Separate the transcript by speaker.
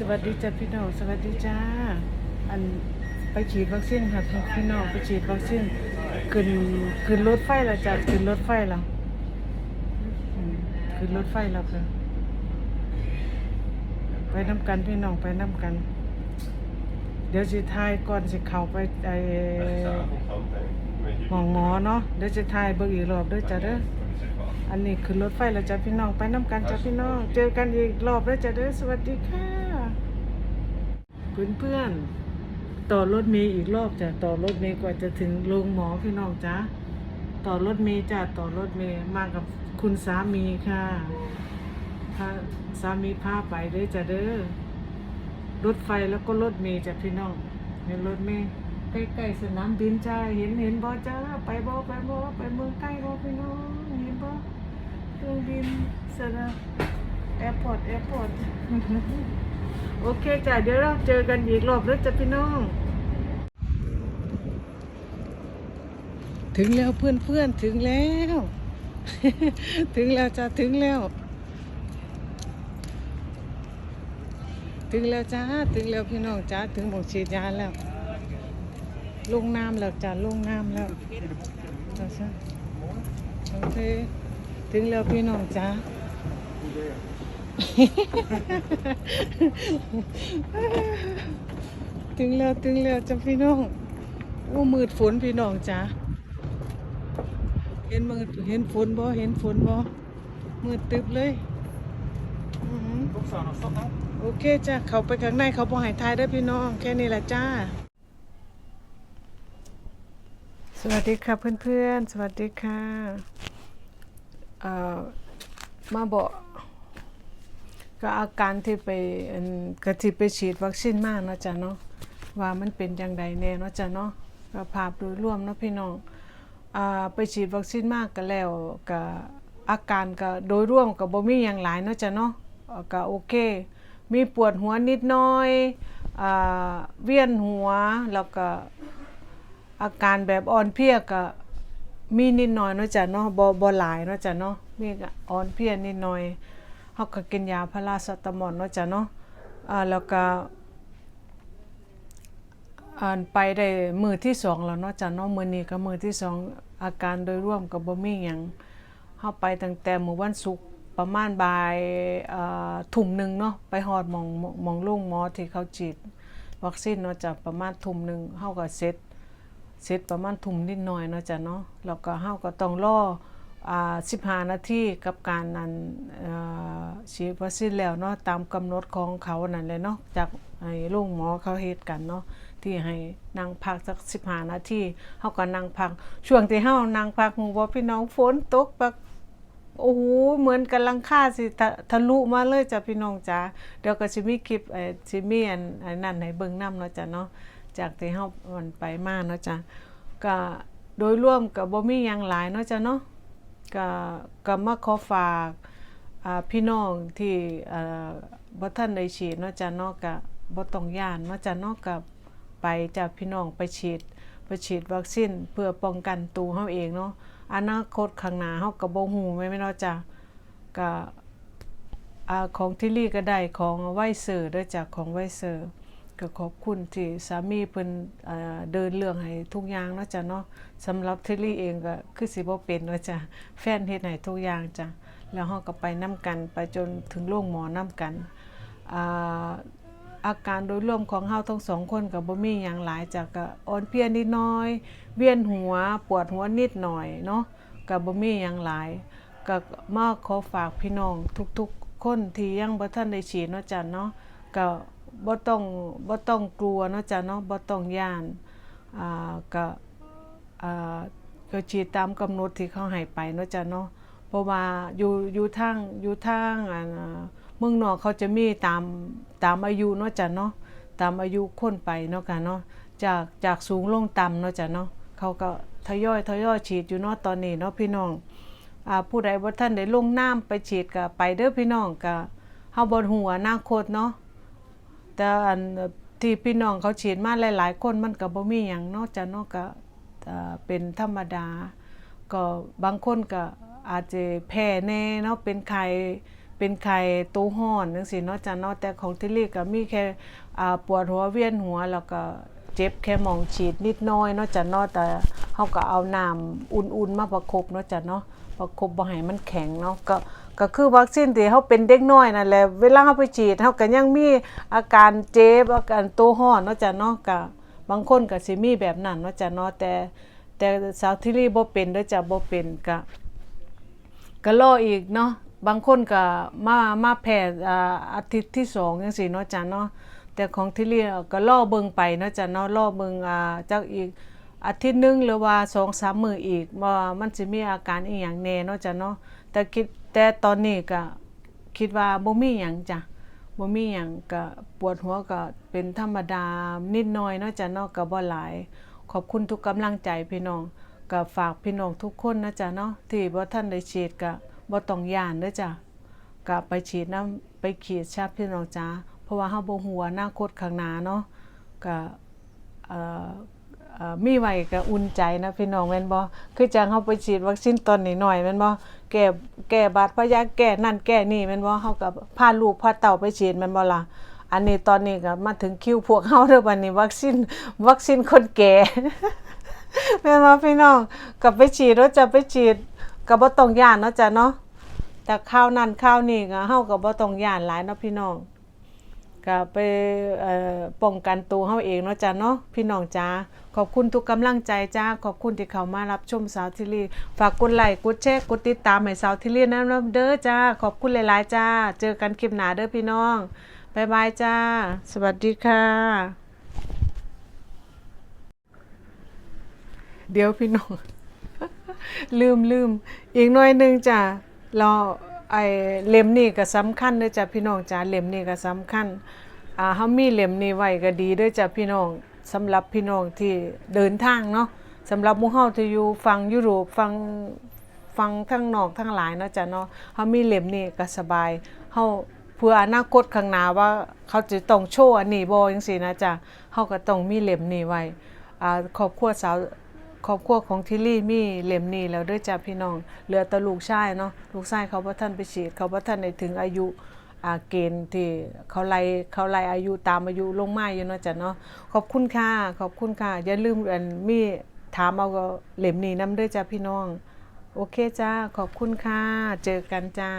Speaker 1: สวัสดีจ้าพี่น้องสวัสดีจ้า อันไปฉีดวัคซีนค่ะพี่น้องไปฉีดวัคซีนขึ้นขึ้นรถไฟแล้วจ้ะขึ้นรถไฟแล้วอืมขึ้นรถไฟแล้วค่ะไปน้ำกันพี่น้องไปน้ำกัน เดี๋ยวสิทายก่อนสิเข้าไปไอหมองหมอเนาะเดี๋ยวจะทายเบิ่งอีกรอบเด้อจ้ะเด้ออันนี้ขึ้นรถไฟแล้วจ้ะพี่น้องไปน้ำกันจ้ะพี่น้องเจอกันอีกรอบแล้วจ้ะเด้อสวัสดีค่ะ เพื่อนเพื่อนๆ ต่อรถเมย์อีกรอบจ้ะต่อรถเมย์กว่าจะถึงโรงหมอพี่น้องจ้ะต่อรถเมย์จ้ะต่อรถเมย์มากับคุณสามีค่ะพาสามีพาไปเด้อจ้ะเด้อรถไฟแล้วก็รถเมย์จ้ะพี่น้องเห็นรถเมย์ใกล้ๆสนามบินจ้าเห็นเห็นบ่จ้าไปบ่ไปบ่ไปเมืองใกล้บ่พี่น้องเห็นบ่เครื่องบินสนาม แอร์พอร์ตแอร์พอร์ตโอเคจ้ะเดี๋ยวเราเจอกันอีกรอบแล้วจ้ะพี่น้อง ถึงแล้วเพื่อนเพื่อนถึงแล้ว ถึงแล้วจ้ะถึงแล้ว ถึงแล้วจ้าถึงแล้วพี่น้องจ้าถึงบอกฉีดยาแล้ว ลงน้ำแล้วจ้าลงน้ำแล้วจ้าโอเคถึงแล้วพี่น้องจ้า ถึงแล้วถึงแล้วจ้าพี่น้องโอ้มืดฝนพี่น้องจ้าเห็นมืดเห็นฝนบ่เห็นฝนบ่มืดตึบเลยอื้อหือโอเคจ้ะเขาไปข้างในเขาบอกให้ทายได้อพี่น้อง แค่นี้แหละจ้า สวัสดีค่ะเพื่อนๆ สวัสดีค่ะเอ่อมาบอก ก็อาการที่ไปอันก็ที่ไปฉีดวัคซีนมากเนาะจ้ะเนาะว่ามันเป็นอย่างใดแน่เนาะจ้ะเนาะก็ภาพโดยรวมเนาะพี่น้องอ่าไปฉีดวัคซีนมากก็แล้วก็อาการก็โดยรวมก็บ่มีหยังหลายเนาะจ้ะเนาะก็โอเค มีปวดหัวนิดหน้อยอ่าเวียนหัวแล้วก็อาการแบบอ่อนเพลียก็มีนิดหน่อยเนาะจ้ะเนาะบ่บ่หลายเนาะจ้ะเนาะมีอ่อนเพลียนิดหน่อย เฮาก็กินยาพาราเซตามอลเนาะจ้ะเนาะอ่าแล้วก็อ่านไปได้มือที่สองแล้วเนาะจ้ะเนาะมื้อนี้ก็มือที่สองอาการโดยรวมก็บ่มีหยังเฮาไปตั้งแต่มื้อวันศุกร์ประมาณบ่ายทุ่มหนึ่งเนาะไปฮอดมองมองโรงหมอที่เขาฉีดวัคซีนเนาะจ้ะประมาณทุ่มหนึ่งเฮาก็เสร็จเสร็จประมาณทุ่มนิดหน่อยเนาะจ้ะเนาะแล้วก็เฮาก็ต้องรออ่า 15 นาทีกับการนั้นอ่าฉีดวัคซีนแล้วเนาะตามกำหนดของเขานั่นแหละเนาะจากไอ้โรงหมอเขาเฮ็ดกันเนาะที่ให้นั่งพักสัก 15 นาทีเฮาก็นั่งพัก ช่วงที่เฮานั่งพักฮู้บ่พี่น้องฝนตกแบบโอ้โหเหมือนกํลังค่าสิทะลุมาเลยจ้ะพี่น้องจ๋าเดี๋ยวก็สิมีคลิปเอ่อสิมีอันนนั้นให้เบิ่งนํเนาะจ้ะเนาะจากที่เฮามันไปมาเนาะจ้ะก็โดยรวมก็บ่มีหยังหลายเนาะจ้ะเนาะ ก็ก็มาขอฝากพี่น้องที่อ่าบ่ทันได้ฉีดเนาะจ้ะเนาะก็บ่ต้องย้านเนาะจ้ะเนาะก็ไปจ้ะพี่น้องไปฉีดไปฉีดวัคซีนเพื่อป้องกันตัวเฮาเองเนาะอนาคตข้างหน้าเฮาก็บ่ฮู้แม่นเนาะจ้ะก็อาของที่ลี่ก็ได้ของไวเซอร์ด้วยจากของไวเซอร์ ก็ขอบคุณที่สามีเพิ่นเอ่อเดินเรื่องให้ทุกอย่างเนาะจ้ะเนาะสำหรับที่ลี่เองก็คือสิบ่เป็นเนาะจ้ะแฟนเฮ็ดให้ทุกอย่างจ้ะแล้วเฮาก็ไปนํกันไปจนถึงโรงหมอนํกันอ่าอาการโดยรวมของเฮาทั้งสองคนก็บ่มีหยังหลายจ้ะก็อ่อนเพลียนิดหน่อย เวียนหัวปวดหัวนิดหน่อยเนาะก็บ่มีหยังหลายก็มาขอฝากพี่น้องทุกๆคนที่ยังบ่ทันได้ฉีดเนาะจ้ะเนาะก็ บ่ต้องบ่ต้องกลัวเนาะจ้ะเนาะบ่ต้องย่านอ่าก็อ่าก็ฉีดตามกำหนดที่เขาให้ไปเนาะจ้ะเนาะเพราะว่าอยู่อยู่ทางอยู่ทางอ่าเมืองนอกเขาจะมีตามตามอายุเนาะจ้ะเนาะตามอายุคนไปเนาะค่ะเนาะจากจากสูงลงต่ำเนาะจ้ะเนาะเขาก็ทยอยทยอยฉีดอยู่เนาะตอนนี้เนาะพี่น้องอ่าผู้ใดบ่ท่านได้ลงน้ำไปฉีดก็ไปเด้อพี่น้องก็เฮาบ่ฮู้อนาคตเนาะ แต่อันที่พี่น้องเขาฉีดมาหลาย ๆ คนมันก็บ่มีหยังนาะจ้ะเนาะก็เอ่อเป็นธรรมดา ก็บางคนก็อาจจะแพ้แน่เนาะเป็นไข้เป็นไข้ตู้ห้อนจังซี่เนาะจ้ะเนาะแต่ของทิลี่ก็มีแค่ปวดหัวเวียนหัวแล้วก็เจ็บแค่มองฉีดนิดน้อยเนาะจ้ะเนาะแต่เฮาก็เอาน้ำอุ่นๆมาประคบเนาะจ้ะเนาะประคบบ่ให้มันแข็งเนาะก็ ก็คือวัคซีนที่เฮาเป็นเด็กน้อยนั่นแหละเวลาเฮาไปฉีดเฮาก็ยังมีอาการเจ็บอาการตัวร้อนเนาะจ้ะเนาะก็บบางคนก็สิมีแบบนั้นเนาะจ้ะเนาะแต่แต่สาวทิลี่บ่เป็นเด้อจ้ะบ่เป็นก็ก็รออีกเนาะบางคนก็มามาแผ่อาทิตย์ที่สองจังซี่เนาะจ้ะเนาะแต่ของที่เรียก็รอเบิ่งไปเนาะจ้ะเนาะรอเบิ่งอ่าจักอีกอาทิตย์หนึงหรือว่า2-3มื้ออีกว่ามันสิมีอาการอีหยังแน่เนาะจ้ะเนาะแต่คิด แต่ตอนนี้ก็คิดว่าบ่มีหยังจ้ะบ่มีหยังก็ปวดหัวก็เป็นธรรมดานิดหน่อยเนาะจ้ะเนาะก็บ่หลาย ขอบคุณทุกกำลังใจพี่น้องก็ฝากพี่น้องทุกคนนะจ๊ะเนาะที่บ่ท่านได้ฉีดก็บ่ต้องย่านเด้อจ้ะก็ไปฉีดน้ำไปขีดชาพี่น้องจ้าเพราะว่าเฮาบ่ฮู้ว่าอนาคตข้างหน้าเนาะก็เอ่อ เอ่อมีไว้ก็อุ่นใจนะพี่น้องแม่นบ่คือจังเฮาไปฉีดวัคซีนตอนนี้หน่อยแม่นบ่แก้แก้บาดพยาแก้นั่นแก้นี่แม่นบ่เฮาก็พาลูกพาเต้าไปฉีดแม่นบ่ล่ะอันนี้ตอนนี้ก็มาถึงคิวพวกเฮาเด้อบัดนี้วัคซีนวัคซีนคนแก่แม่นบ่พี่น้องก็ไปฉีดแล้วจะไปฉีดก็บ่ต้องย่านเนาะจ้ะเนาะแต่ข้าวนั้นข้าวนี้ก็เฮาก็บ่ต้องย่านหลายเนาะพี่น้อง ก็ไปป้องกันตัวเฮาเองเนาะจ้ะเนาะพี่น้องจ้าขอบคุณทุกกำลังใจจ้าขอบคุณที่เข้ามารับชมสาวทิลีฝากกดไลค์กดแชร์กดติดตามให้สาวทิลีนะเด้อจ้าขอบคุณหลายๆจ้า เจอกันคลิปหน้าเด้อพี่น้องบ๊ายบายจ้า สวัสดีค่ะ เดี๋ยวพี่น้อง ลืมลืมอีกหน่อยหนึงจ้ะรา ไอเล่มนี้ก็สำคัญเด้อจ้ะพี่น้องจ้ะเล่มนี้ก็สำคัญอ่าเฮามีเล่มนี้ไว้ก็ดีเด้อจ้ะพี่น้องสำหรับพี่น้องที่เดินทางเนาะสำหรับหมู่เฮาที่อยู่ฝั่งยุโรปฝั่งฝั่งทั้งนอกทั้งหลายเนาะจ้ะเนาะเฮามีเล่มนี้ก็สบายเฮาเพื่ออนาคตข้างหน้าว่าเขาจะต้องโชว์อันนี้บ่จังซี่นะจ้ะเฮาก็ต้องมีเล่มนี้ไว้อ่าครอบครัวสาว ครอบครัวของทิลลี่มีเล่มนี้แล้วด้วยจ้ะพี่น้อง เหลือแต่ลูกชายเนาะลูกชายเขาบ่ทันไปฉีด เขาบ่ทันได้ถึงอายุอาเกณฑ์ที่เขาไล่เขาไล่อายุตามอายุลงมาอยู่เนาะจ้ะเนาะขอบคุณค่ะขอบคุณค่ะอย่าลืมอันมีถามเอาเล่มนี้นำด้อจ้ะพี่น้อง โอเคจ้าขอบคุณค่ะเจอกันจ้า